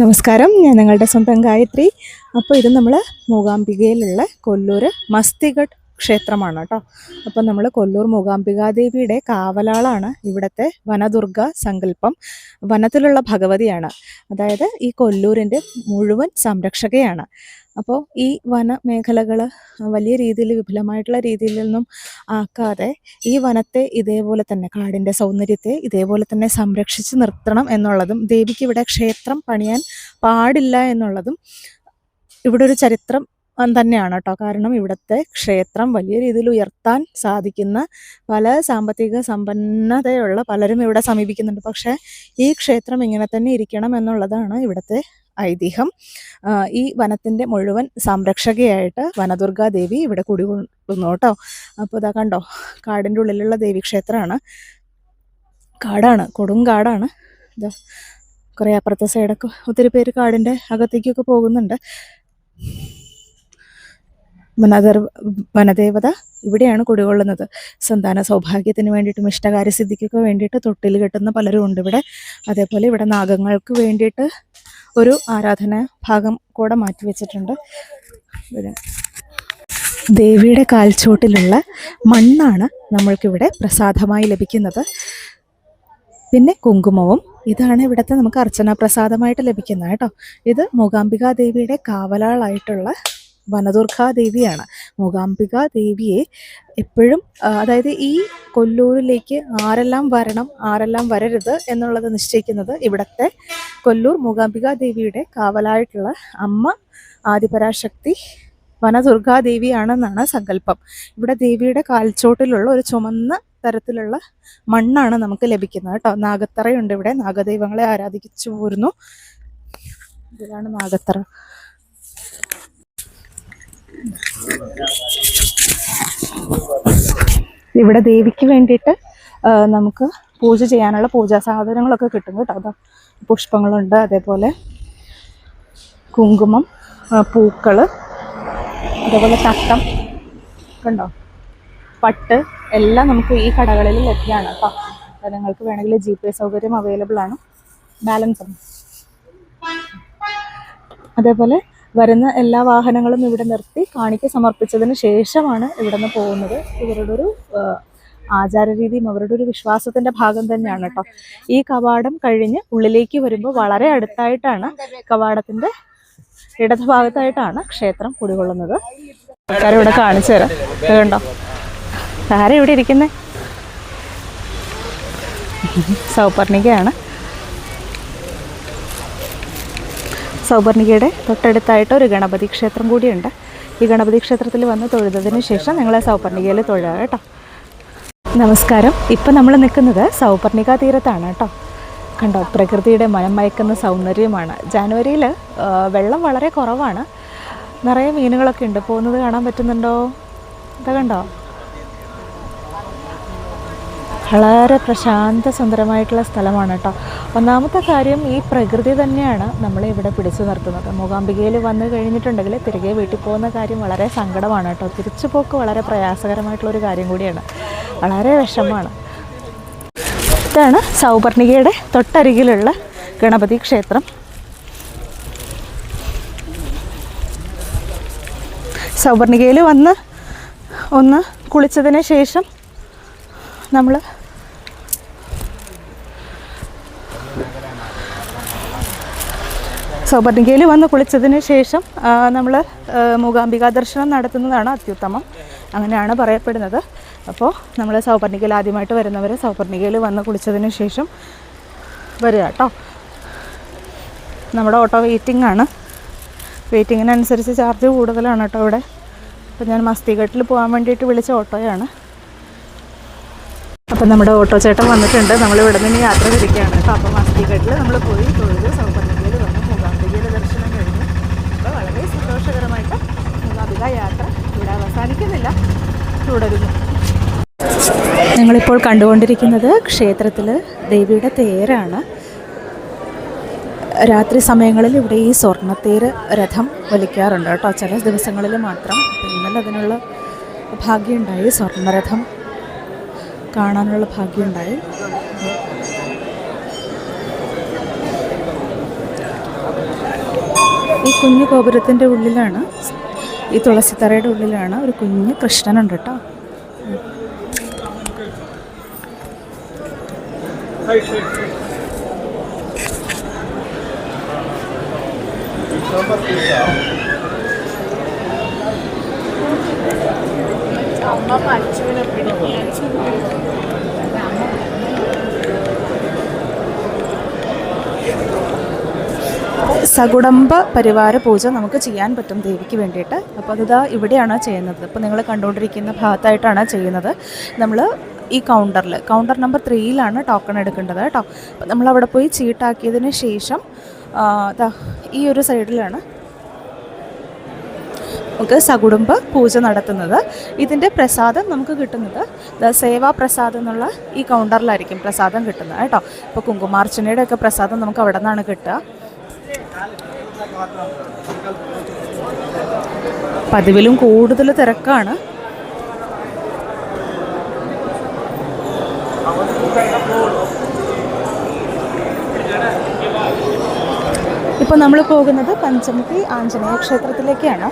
നമസ്കാരം. ഞാൻ ഞങ്ങളുടെ സ്വന്തം ഗായത്രി. അപ്പോൾ ഇത് നമ്മൾ മൂകാംബികയിലുള്ള കൊല്ലൂർ മസ്തിഗഡ് ക്ഷേത്രമാണ് കേട്ടോ. അപ്പം നമ്മൾ കൊല്ലൂർ മൂകാംബികാദേവിയുടെ കാവലാളാണ് ഇവിടുത്തെ വനദുർഗ സങ്കല്പം. വനത്തിലുള്ള ഭഗവതിയാണ്. അതായത് ഈ കൊല്ലൂരിന്റെ മുഴുവൻ സംരക്ഷകയാണ്. അപ്പോൾ ഈ വനമേഖലകൾ വലിയ രീതിയിൽ വിപുലമായിട്ടുള്ള രീതിയിൽ നിന്നും ആക്കാതെ ഈ വനത്തെ ഇതേപോലെ തന്നെ കാടിന്റെ സൗന്ദര്യത്തെ ഇതേപോലെ തന്നെ സംരക്ഷിച്ച് നിർത്തണം എന്നുള്ളതും ദേവിക്ക് ഇവിടെ ക്ഷേത്രം പണിയാൻ പാടില്ല എന്നുള്ളതും ഇവിടെ ഒരു ചരിത്രം തന്നെയാണ് കേട്ടോ. കാരണം ഇവിടുത്തെ ക്ഷേത്രം വലിയ രീതിയിൽ ഉയർത്താൻ സാധിക്കുന്ന പല സാമ്പത്തിക സമ്പന്നതയുള്ള പലരും ഇവിടെ സമീപിക്കുന്നുണ്ട്. പക്ഷേ ഈ ക്ഷേത്രം ഇങ്ങനെ തന്നെ ഇരിക്കണം എന്നുള്ളതാണ് ഇവിടുത്തെ ഐതിഹ്യം. ഈ വനത്തിന്റെ മുഴുവൻ സംരക്ഷകയായിട്ട് വനദുർഗാ ദേവി ഇവിടെ കുടികൊള്ളുന്നു കേട്ടോ. അപ്പോൾ ഇതാ കണ്ടോ കാടിന്റെ ഉള്ളിലുള്ള ദേവീക്ഷേത്രമാണ്. കാടാണ് കൊടും കാടാണ്. ഇതാ കുറേ അപ്പുറത്തെ സൈഡൊക്കെ ഒത്തിരി പേര് കാടിന്റെ അകത്തേക്കൊക്കെ പോകുന്നുണ്ട്. വനദർ വനദേവത ഇവിടെയാണ് കുടികൊള്ളുന്നത്. സന്താന സൗഭാഗ്യത്തിന് വേണ്ടിയിട്ടും ഇഷ്ടകാര്യസിദ്ധിക്കൊക്കെ വേണ്ടിയിട്ട് തൊട്ടിൽ കെട്ടുന്ന പലരും ഉണ്ട് ഇവിടെ. അതേപോലെ ഇവിടെ നാഗങ്ങൾക്ക് വേണ്ടിയിട്ട് ഒരു ആരാധന ഭാഗം കൂടെ മാറ്റിവെച്ചിട്ടുണ്ട് ദേവിയുടെ കാൽച്ചോട്ടിലുള്ള മണ്ണാണ് നമ്മൾക്കിവിടെ പ്രസാദമായി ലഭിക്കുന്നത്. പിന്നെ കുങ്കുമവും ഇതാണ് ഇവിടുത്തെ നമുക്ക് അർച്ചന പ്രസാദമായിട്ട് ലഭിക്കുന്നത് കേട്ടോ. ഇത് മൂകാംബിക ദേവിയുടെ കാവലാളായിട്ടുള്ള വനദുർഗാ ദേവിയാണ്. മൂകാംബിക ദേവിയെ എപ്പോഴും അതായത് ഈ കൊല്ലൂരിലേക്ക് ആരെല്ലാം വരണം ആരെല്ലാം വരരുത് എന്നുള്ളത് നിശ്ചയിക്കുന്നത് ഇവിടുത്തെ കൊല്ലൂർ മൂകാംബിക ദേവിയുടെ കാവലായിട്ടുള്ള അമ്മ ആദിപരാശക്തി വനദുർഗാ ദേവിയാണെന്നാണ് സങ്കല്പം. ഇവിടെ ദേവിയുടെ കാൽച്ചോട്ടിലുള്ള ഒരു ചുമന്ന തരത്തിലുള്ള മണ്ണാണ് നമുക്ക് ലഭിക്കുന്നത് കേട്ടോ. നാഗത്തറയുണ്ട് ഇവിടെ. നാഗദൈവങ്ങളെ ആരാധിച്ചു പോരുന്നു. ഇതാണ് നാഗത്തറ. ഇവിടെ ദേവിക്ക് വേണ്ടിയിട്ട് നമുക്ക് പൂജ ചെയ്യാനുള്ള പൂജാ സാധനങ്ങളൊക്കെ കിട്ടും കേട്ടോ. അതാ പുഷ്പങ്ങളുണ്ട് അതേപോലെ കുങ്കുമം പൂക്കൾ അതേപോലെ തട്ടം കണ്ടോ? പട്ട് എല്ലാം നമുക്ക് ഈ കടകളിൽ ലഭ്യമാണ് അപ്പം നിങ്ങൾക്ക് വേണമെങ്കിൽ ജി പേ സൗകര്യം അവൈലബിൾ ആണ്. ബാലൻസ് ആണ്. അതേപോലെ വരുന്ന എല്ലാ വാഹനങ്ങളും ഇവിടെ നിർത്തി കാണിക്ക സമർപ്പിച്ചതിന് ശേഷമാണ് ഇവിടെ നിന്ന് പോകുന്നത്. ഇവരുടെ ഒരു ആചാര ആചാരരീതിയും അവരുടെ ഒരു വിശ്വാസത്തിന്റെ ഭാഗം തന്നെയാണ് കേട്ടോ. ഈ കവാടം കഴിഞ്ഞ് ഉള്ളിലേക്ക് വരുമ്പോൾ വളരെ അടുത്തായിട്ടാണ് കവാടത്തിന്റെ ഇടതുഭാഗത്തായിട്ടാണ് ക്ഷേത്രം കുടികൊള്ളുന്നത്. ആൾക്കാരെ ഇവിടെ കാണിച്ചു തരാം. കണ്ടോ? ആരാ ഇവിടെ ഇരിക്കുന്നേ? സൗപർണികയാണ്. സൗപർണികയുടെ തൊട്ടടുത്തായിട്ട് ഒരു ഗണപതി ക്ഷേത്രം കൂടിയുണ്ട്. ഈ ഗണപതി ക്ഷേത്രത്തിൽ വന്ന് തൊഴുതതിന് ശേഷം നിങ്ങളെ സൗപർണികയിൽ തൊഴുക കേട്ടോ. നമസ്കാരം. ഇപ്പം നമ്മൾ നിൽക്കുന്നത് സൗപർണിക തീരത്താണ് കേട്ടോ. കണ്ടോ പ്രകൃതിയുടെ മനം മയക്കുന്ന സൗന്ദര്യമാണ്. ജാനുവരിയിൽ വെള്ളം വളരെ കുറവാണ്. നിറയെ മീനുകളൊക്കെ ഉണ്ട്. പോകുന്നത് കാണാൻ പറ്റുന്നുണ്ടോ? ഇതാ കണ്ടോ? വളരെ പ്രശാന്ത സുന്ദരമായിട്ടുള്ള സ്ഥലമാണ് കേട്ടോ. ഒന്നാമത്തെ കാര്യം ഈ പ്രകൃതി തന്നെയാണ് നമ്മളെ ഇവിടെ പിടിച്ചു നിർത്തുന്നത്. മൂകാംബികയിൽ വന്നു കഴിഞ്ഞിട്ടുണ്ടെങ്കിൽ തിരികെ വീട്ടിൽ പോകുന്ന കാര്യം വളരെ സങ്കടമാണ് കേട്ടോ. തിരിച്ചു പോക്ക് വളരെ പ്രയാസകരമായിട്ടുള്ള ഒരു കാര്യം കൂടിയാണ്. വളരെ വിഷമമാണ്. ഇതാണ് സൗപർണികയുടെ തൊട്ടരികിലുള്ള ഗണപതി ക്ഷേത്രം. സൗപർണികയിൽ വന്ന് ഒന്ന് കുളിച്ചതിന് ശേഷം നമ്മൾ സൗപർണികയിൽ വന്ന് കുളിച്ചതിന് ശേഷം നമ്മൾ മൂകാംബിക ദർശനം നടത്തുന്നതാണ് അത്യുത്തമം. അങ്ങനെയാണ് പറയപ്പെടുന്നത്. അപ്പോൾ നമ്മൾ സൗപർണികയിൽ ആദ്യമായിട്ട് വരുന്നവർ സൗപർണികയിൽ വന്ന് കുളിച്ചതിന് ശേഷം വരിക കേട്ടോ നമ്മുടെ ഓട്ടോ വെയിറ്റിംഗ് ആണ്. വെയിറ്റിങ്ങിനനുസരിച്ച് ചാർജ് കൂടുതലാണ് കേട്ടോ ഇവിടെ. അപ്പോൾ ഞാൻ മസ്തിഘട്ടിൽ പോകാൻ വേണ്ടിയിട്ട് വിളിച്ച ഓട്ടോയാണ്. അപ്പം നമ്മുടെ ഓട്ടോ ചേട്ടൻ വന്നിട്ടുണ്ട്. നമ്മൾ ഇവിടെ നിന്ന് യാത്ര തിരിക്കുകയാണ് കേട്ടോ അപ്പോൾ മസ്തിഘട്ടിൽ നമ്മൾ പോയി തൊഴുത് സൗപർണികയിൽ വന്ന് മൂകാംബികയുടെ ദർശനം കഴിഞ്ഞു അപ്പോൾ വളരെ സന്തോഷകരമായിട്ട് മൂകാംബിക യാത്ര ഇവിടെ അവസാനിക്കുന്നില്ല. തുടരുന്നു. ഞങ്ങളിപ്പോൾ കണ്ടുകൊണ്ടിരിക്കുന്നത് ക്ഷേത്രത്തിൽ ദേവിയുടെ തേരാണ്. രാത്രി സമയങ്ങളിൽ ഇവിടെ ഈ സ്വർണത്തേര് രഥം വലിക്കാറുണ്ട് കേട്ടോ. ചില ദിവസങ്ങളിൽ മാത്രം. ഇന്നലെ അതിനുള്ള ഭാഗ്യമുണ്ടായി. സ്വർണരഥം കാണാനുള്ള ഭാഗ്യമുണ്ടായി. ഈ കുഞ്ഞു ഗോപുരത്തിന്റെ ഉള്ളിലാണ് ഈ തുളസിത്തറയുടെ ഉള്ളിലാണ് ഒരു കുഞ്ഞ് കൃഷ്ണനുണ്ട് കേട്ടോ. സകുടംബ പരിവാര പൂജ നമുക്ക് ചെയ്യാൻ പറ്റും ദേവിക്ക് വേണ്ടിയിട്ട്. അപ്പോൾ അതിതാ ഇവിടെയാണ് ചെയ്യുന്നത്. ഇപ്പോൾ നിങ്ങൾ കണ്ടുകൊണ്ടിരിക്കുന്ന ഭാഗത്തായിട്ടാണ് ചെയ്യുന്നത്. നമ്മൾ ഈ കൗണ്ടറിൽ കൗണ്ടർ നമ്പർ ത്രീയിലാണ് ടോക്കൺ എടുക്കേണ്ടത് കേട്ടോ. അപ്പോൾ നമ്മൾ അവിടെ പോയി ചീട്ടാക്കിയതിന് ശേഷം ഈ ഒരു സൈഡിലാണ് നമുക്ക് സകുടുംബ പൂജ നടത്തുന്നത്. ഇതിന്റെ പ്രസാദം നമുക്ക് കിട്ടുന്നത് സേവാ പ്രസാദം എന്നുള്ള ഈ കൗണ്ടറിലായിരിക്കും പ്രസാദം കിട്ടുന്നത് കേട്ടോ. ഇപ്പോൾ കുങ്കുമാർച്ചനയുടെ ഒക്കെ പ്രസാദം നമുക്ക് അവിടെ നിന്നാണ് കിട്ടുക. പതിവിലും കൂടുതൽ തിരക്കാണ്. ഇപ്പോൾ നമ്മൾ പോകുന്നത് പഞ്ചമുഖി ആഞ്ജനേയ ക്ഷേത്രത്തിലേക്കാണ്.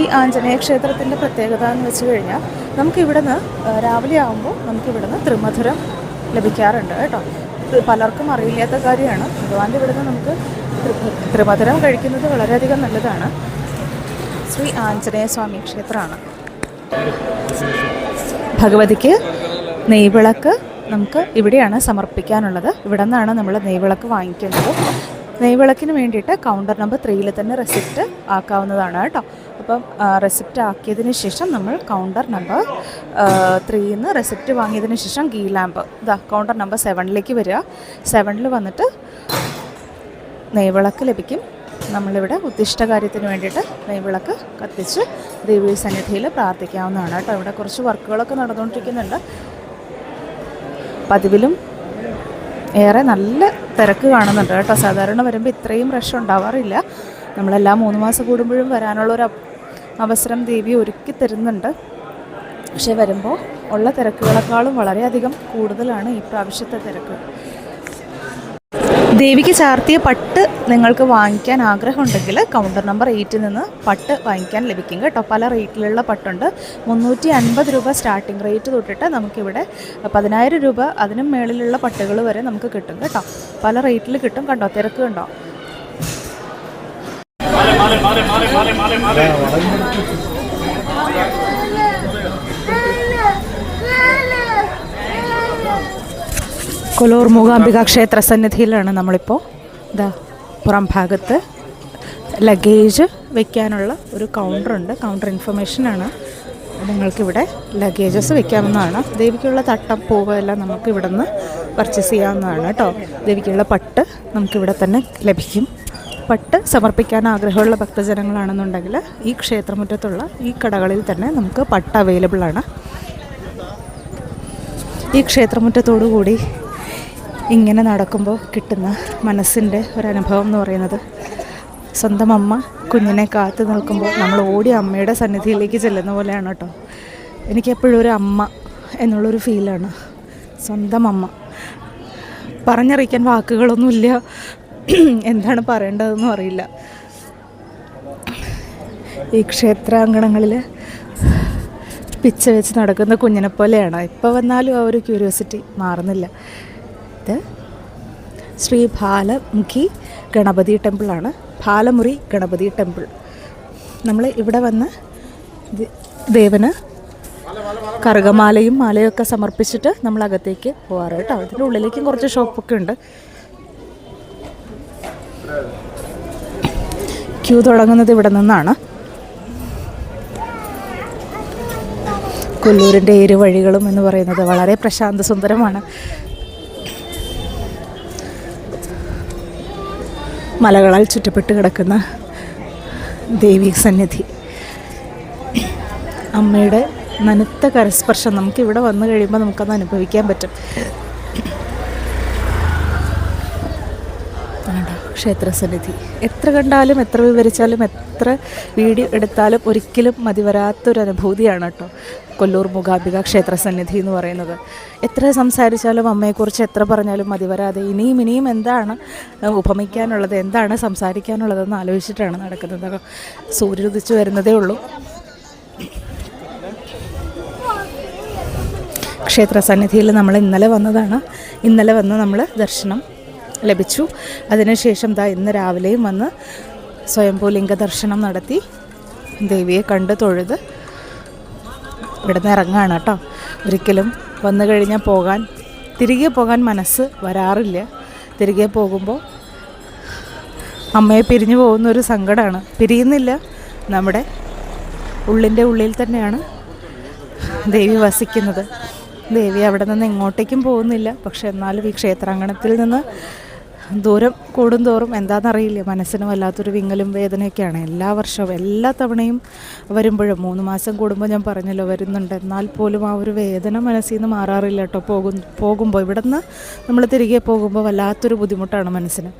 ഈ ആഞ്ജനേയ ക്ഷേത്രത്തിന്റെ പ്രത്യേകത എന്ന് വെച്ച് കഴിഞ്ഞാൽ നമുക്ക് ഇവിടുന്ന് രാവിലെ ആകുമ്പോൾ നമുക്ക് ഇവിടുന്ന് ത്രിമധുരം ലഭിക്കാറുണ്ട് കേട്ടോ. പലർക്കും അറിയില്ലാത്ത കാര്യമാണ്. ഭഗവാന്റെ ഇവിടുന്ന് നമുക്ക് ത്രിമധുരം കഴിക്കുന്നത് വളരെയധികം നല്ലതാണ്. ശ്രീ ആഞ്ജനേയ സ്വാമി ക്ഷേത്രമാണ്. ഭഗവതിക്ക് നെയ്വിളക്ക് നമുക്ക് ഇവിടെയാണ് സമർപ്പിക്കാനുള്ളത്. ഇവിടെ നിന്നാണ് നമ്മൾ നെയ്വിളക്ക് വാങ്ങിക്കുന്നത്. നെയ്വിളക്കിന് വേണ്ടിയിട്ട് കൗണ്ടർ നമ്പർ ത്രീയിൽ തന്നെ റെസിപ്റ്റ് ആക്കാവുന്നതാണ് കേട്ടോ. അപ്പം റെസിപ്റ്റ് ആക്കിയതിന് ശേഷം നമ്മൾ കൗണ്ടർ നമ്പർ ത്രീയിൽ നിന്ന് റെസിപ്റ്റ് വാങ്ങിയതിന് ശേഷം ഗീ ലാമ്പ് ഇതാ കൗണ്ടർ നമ്പർ സെവനിലേക്ക് വരിക. സെവനിൽ വന്നിട്ട് നെയ്വിളക്ക് ലഭിക്കും. നമ്മളിവിടെ ഉദ്ദിഷ്ട കാര്യത്തിന് വേണ്ടിയിട്ട് നെയ്വിളക്ക് കത്തിച്ച് ദേവീ സന്നിധിയിൽ പ്രാർത്ഥിക്കാവുന്നതാണ് കേട്ടോ. ഇവിടെ കുറച്ച് വർക്കുകളൊക്കെ നടന്നുകൊണ്ടിരിക്കുന്നുണ്ട്. പതിവിലും ഏറെ നല്ല തിരക്ക് കാണുന്നുണ്ട് കേട്ടോ. സാധാരണ വരുമ്പോൾ ഇത്രയും റഷ് ഉണ്ടാവാറില്ല. നമ്മളെല്ലാം മൂന്ന് മാസം കൂടുമ്പോഴും വരാനുള്ളൊരു അവ- അവസരം ദേവി ഒരുക്കി തരുന്നുണ്ട്. പക്ഷേ വരുമ്പോൾ ഉള്ള തിരക്കുകളെക്കാളും വളരെയധികം കൂടുതലാണ് ഈ പ്രാവശ്യത്തെ തിരക്ക്. ദേവിക്ക് ചാർത്തിയ പട്ട് നിങ്ങൾക്ക് വാങ്ങിക്കാൻ ആഗ്രഹമുണ്ടെങ്കിൽ കൗണ്ടർ നമ്പർ എയ്റ്റിൽ നിന്ന് പട്ട് വാങ്ങിക്കാൻ ലഭിക്കും കേട്ടോ. പല റേറ്റിലുള്ള പട്ടുണ്ട്. മുന്നൂറ്റി അൻപത് രൂപ സ്റ്റാർട്ടിംഗ് റേറ്റ് തൊട്ടിട്ട് നമുക്കിവിടെ പതിനായിരം രൂപ അതിനും മേളിലുള്ള പട്ടുകൾ വരെ നമുക്ക് കിട്ടും കേട്ടോ. പല റേറ്റിൽ കിട്ടും കണ്ടോ? തിരക്ക് കണ്ടോ? കൊലൂർ മൂകാംബിക ക്ഷേത്ര സന്നിധിയിലാണ് നമ്മളിപ്പോൾ ഇതാ പുറം ഭാഗത്ത് ലഗേജ് വെക്കാനുള്ള ഒരു കൗണ്ടറുണ്ട് കൗണ്ടർ ഇൻഫർമേഷനാണ് നിങ്ങൾക്കിവിടെ ലഗേജസ് വെക്കാവുന്നതാണ്. ദേവിക്കുള്ള തട്ടം പൂവ് എല്ലാം നമുക്ക് ഇവിടെ നിന്ന് പർച്ചേസ് ചെയ്യാവുന്നതാണ് കേട്ടോ ദേവിക്കുള്ള പട്ട് നമുക്കിവിടെ തന്നെ ലഭിക്കും. പട്ട് സമർപ്പിക്കാൻ ആഗ്രഹമുള്ള ഭക്തജനങ്ങളാണെന്നുണ്ടെങ്കിൽ ഈ ക്ഷേത്രമുറ്റത്തുള്ള ഈ കടകളിൽ തന്നെ നമുക്ക് പട്ട് അവൈലബിൾ ആണ്. ഈ ക്ഷേത്രമുറ്റത്തോടു കൂടി ഇങ്ങനെ നടക്കുമ്പോൾ കിട്ടുന്ന മനസ്സിന്റെ ഒരനുഭവം എന്ന് പറയുന്നത് സ്വന്തം അമ്മ കുഞ്ഞിനെ കാത്തു നിൽക്കുമ്പോൾ നമ്മൾ ഓടി അമ്മയുടെ സന്നിധിയിലേക്ക് ചെല്ലുന്ന പോലെയാണ് കേട്ടോ. എനിക്കെപ്പോഴും ഒരു അമ്മ എന്നുള്ളൊരു ഫീലാണ്. സ്വന്തം അമ്മ. പറഞ്ഞറിയിക്കാൻ വാക്കുകളൊന്നുമില്ല. എന്താണ് പറയേണ്ടതെന്നും അറിയില്ല. ഈ ക്ഷേത്രാങ്കണങ്ങളിൽ പിച്ച വെച്ച് നടക്കുന്ന കുഞ്ഞിനെ പോലെയാണ്. ഇപ്പോൾ വന്നാലും ആ ഒരു ക്യൂരിയോസിറ്റി മാറുന്നില്ല. ഇത് ശ്രീ ബാലമുഖി ഗണപതി ടെമ്പിളാണ് ബാലമുറി ഗണപതി ടെമ്പിൾ നമ്മൾ ഇവിടെ വന്ന് ദേവന് കറുകമാലയും മാലയൊക്കെ സമർപ്പിച്ചിട്ട് നമ്മൾ അകത്തേക്ക് പോകാറ് കേട്ടോ. അതിന്റെ ഉള്ളിലേക്കും കുറച്ച് ഷോപ്പൊക്കെ ഉണ്ട്. ക്യൂ തുടങ്ങുന്നത് ഇവിടെ നിന്നാണ്. കൊല്ലൂരിന്റെ ഇരുവഴികളും എന്ന് പറയുന്നത് വളരെ പ്രശാന്ത സുന്ദരമാണ്. മലകളാൽ ചുറ്റപ്പെട്ട് കിടക്കുന്ന ദേവി സന്നിധി. അമ്മയുടെ നനുത്ത കരസ്പർശം നമുക്കിവിടെ വന്നു കഴിയുമ്പോൾ നമുക്കത് അനുഭവിക്കാൻ പറ്റും. ക്ഷേത്രസന്നിധി. എത്ര കണ്ടാലും എത്ര വിവരിച്ചാലും എത്ര വീഡിയോ എടുത്താലും ഒരിക്കലും മതിവരാത്തൊരു അനുഭൂതിയാണ് കേട്ടോ കൊല്ലൂർ മൂകാംബിക ക്ഷേത്രസന്നിധി എന്ന് പറയുന്നത്. എത്ര സംസാരിച്ചാലും അമ്മയെക്കുറിച്ച് എത്ര പറഞ്ഞാലും മതിവരാതെ ഇനിയും ഇനിയും എന്താണ് ഉപമിക്കാനുള്ളത് എന്താണ് സംസാരിക്കാനുള്ളതെന്ന് ആലോചിച്ചിട്ടാണ് നടക്കുന്നത്. സൂര്യ ഉദിച്ചു വരുന്നതേ ഉള്ളൂ. ക്ഷേത്ര സന്നിധിയിൽ നമ്മൾ ഇന്നലെ വന്നതാണ്. ഇന്നലെ വന്ന് നമ്മൾ ദർശനം ലഭിച്ചു. അതിനുശേഷം ദാ ഇന്ന് രാവിലെയും വന്ന് സ്വയംഭൂലിംഗ ദർശനം നടത്തി ദേവിയെ കണ്ട് തൊഴുത് ഇവിടുന്ന് ഇറങ്ങാണ് കേട്ടോ. ഒരിക്കലും വന്നു കഴിഞ്ഞാൽ പോകാൻ തിരികെ പോകാൻ മനസ്സ് വരാറില്ല. തിരികെ പോകുമ്പോൾ അമ്മയെ പിരിഞ്ഞു പോകുന്ന ഒരു സങ്കടമാണ് പിരിയുന്നില്ല. നമ്മുടെ ഉള്ളിന്റെ ഉള്ളിൽ തന്നെയാണ് ദേവി വസിക്കുന്നത്. ദേവി അവിടെ നിന്ന് എങ്ങോട്ടേക്കും പോകുന്നില്ല. പക്ഷെ എന്നാലും ഈ ക്ഷേത്രാങ്കണത്തിൽ നിന്ന് ദൂരം കൂടുന്തോറും എന്താണെന്നറിയില്ല മനസ്സിന് വല്ലാത്തൊരു വിങ്ങലും വേദനയൊക്കെയാണ്. എല്ലാ വർഷവും എല്ലാ തവണയും വരുമ്പോഴും മൂന്ന് മാസം കൂടുമ്പോൾ ഞാൻ പറഞ്ഞല്ലോ വരുന്നുണ്ട്. എന്നാൽ പോലും ആ ഒരു വേദന മനസ്സിൽ നിന്ന് മാറാറില്ല കേട്ടോ. പോകും പോകുമ്പോൾ ഇവിടെ നിന്ന് നമ്മൾ തിരികെ പോകുമ്പോൾ വല്ലാത്തൊരു ബുദ്ധിമുട്ടാണ് മനസ്സിന്.